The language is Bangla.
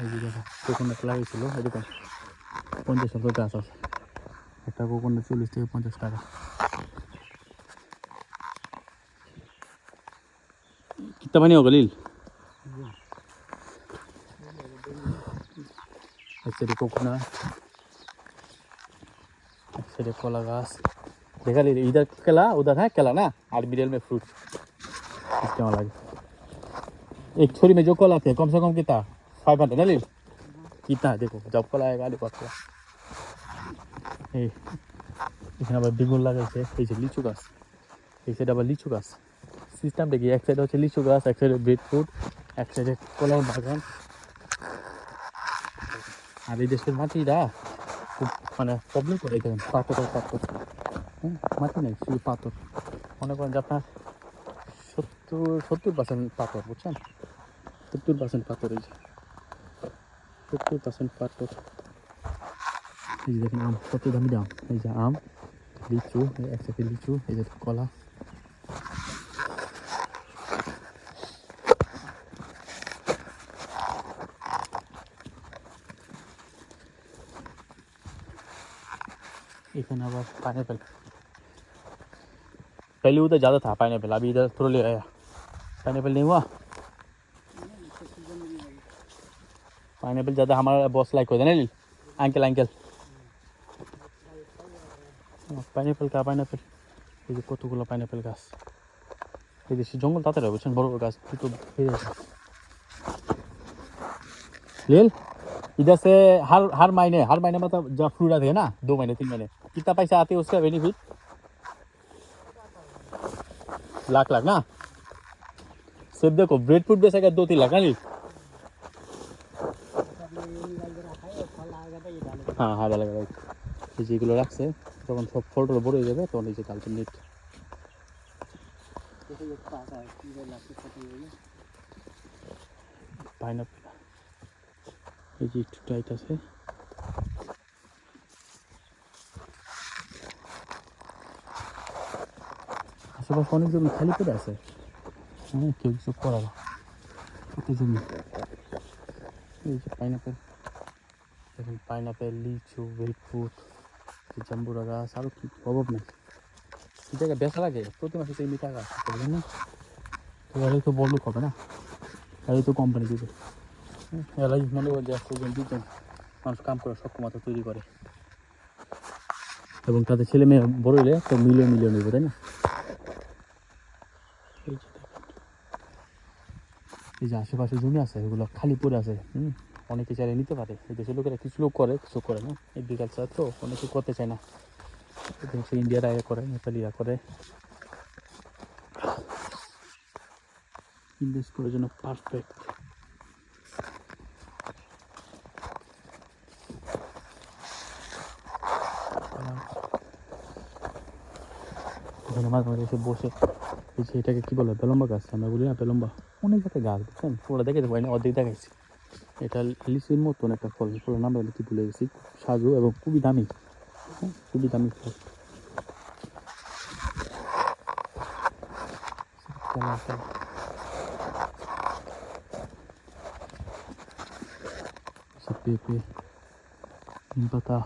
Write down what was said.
এই যে দেখো কোকোনাট লাগিয়েছিল এরকম পঞ্চাশ টাকা গাছ আছে একটা কোকোনাট চল্লিশ থেকে পঞ্চাশ টাকা কিতা পানি হোক লীল এক সাইডে কোকোনাট এক साइड कोला घास देखा लील इधर केला उधर है केला ना और मिडिल में फ्रूट इसके वहाँ लगे एक छोरी में जो कोला थे कम से कम कितना फाइव हंड्रेड ना लील कितना है देखो जब कोला आएगा देखो अच्छा এই এখানে আবার বেগুন লাগাইছে এই যে লিচু গাছ এই সাইডে আবার লিচু গাছ সিস্টেম দেখি এক সাইডে হচ্ছে লিচু গাছ এক সাইডে ব্রেড ফ্রুট এক সাইডে কলার বাগান আর এই দেশের মাটিরা খুব মানে প্রবলেম করে এখানে পাথর আর পাথর হ্যাঁ মাটি নেই শুধু পাথর মনে করেন যে আপনার সত্তর সত্তর পার্সেন্ট পাথর বুঝছেন সত্তর পার্সেন্ট পাথর এই যে সত্তর পার্সেন্ট পাথর এই যে দেখেন আম কত দামি দাম এই যে আম লিচু এই এক সাথে লিচু এই যে কলা एखाने आवाज पाइनएप्पल पहले उधर ज़्यादा था पाइनएप्पल अभी इधर थोड़ा ले आया पाइनएप्पल नहीं हुआ पाइनएप्पल ज़्यादा हमारा बॉस लाइक होता है ना अंकल अंकल পাইনাপেল কা পাইনাপেল এই যে কতগুলো পাইনাপেল গাছ এই দেশে জঙ্গল তাড়াতাড়ি হবে বুঝছেন বড় বড় গাছ দুটো বেড়ে আছে लेल इधर से हर हर महीने हर महीने मतलब जब फ्रूट आते हैं ना दो महीने तीन महीने कितना पैसा आते है उसका बेनिफिट लाख लाख ना सिर्फ देखो ब्रेड फ्रूट बेचेगा दो तीन लाख ना ली হ্যাঁ হ্যাঁ ভালো ভালো। এই যেগুলো রাখছে তখন সব ফলগুলো বড় হয়ে যাবে, তখন এই যে কালকে নেট। পাইনাপেল এই যে একটু টাইট আছে। আশেপাশে অনেক জমি খালি পড়ে আছে। হ্যাঁ কেউ কিছু করার। জমি। এই যে পাইনাপেল দেখুন পাইনাপেল লিচু বেলফ্রুট জাম্বুরা গাছ, আরও কি অভাব নেই। এই জায়গায় বেচা লাগে, প্রতি মাসে তো মিঠা গাছ, বুঝলেন না? তো তো বড় লোক হবে না? এরাই তো কোম্পানি দিবে। এরাই মনে করে যে দুজন মানুষ কাম করে সক্ষমতা তৈরি করে। এবং তাদের ছেলে মেয়ে বড় হলে তো মিলিয়ন মিলিয়ন নেবে তাই না? এই যে এই যে আশেপাশে জমি আছে, এগুলো খালি পড়ে আছে, হুম? অনেকে চাইলে নিতে পারে। দেশের লোকেরা কিছু লোক করে, কিছু করে না। এগ্রিকালচার তো অনেকে করতে চায় না। সে ইন্ডিয়ার আগে করে, নেপালিরা করে। ইনভেস্ট করার জন্য পারফেক্ট এখানে মাঝে মাঝে এসে বসে এটাকে কী বলে, বেলম্বা গাছ, আমরা বলি না বেলম্বা। অনেক জাতের গাছ, বুঝছেন? পুরো দেখে দেবো অর্ধেক দেখাইছি। এটা লিচুর মতন একটা ফল ফল নাম কি ভুলে গেছি। সাজু এবং খুবই দামি। হ্যাঁ, খুবই দামি ফল। পেঁপে পাতা।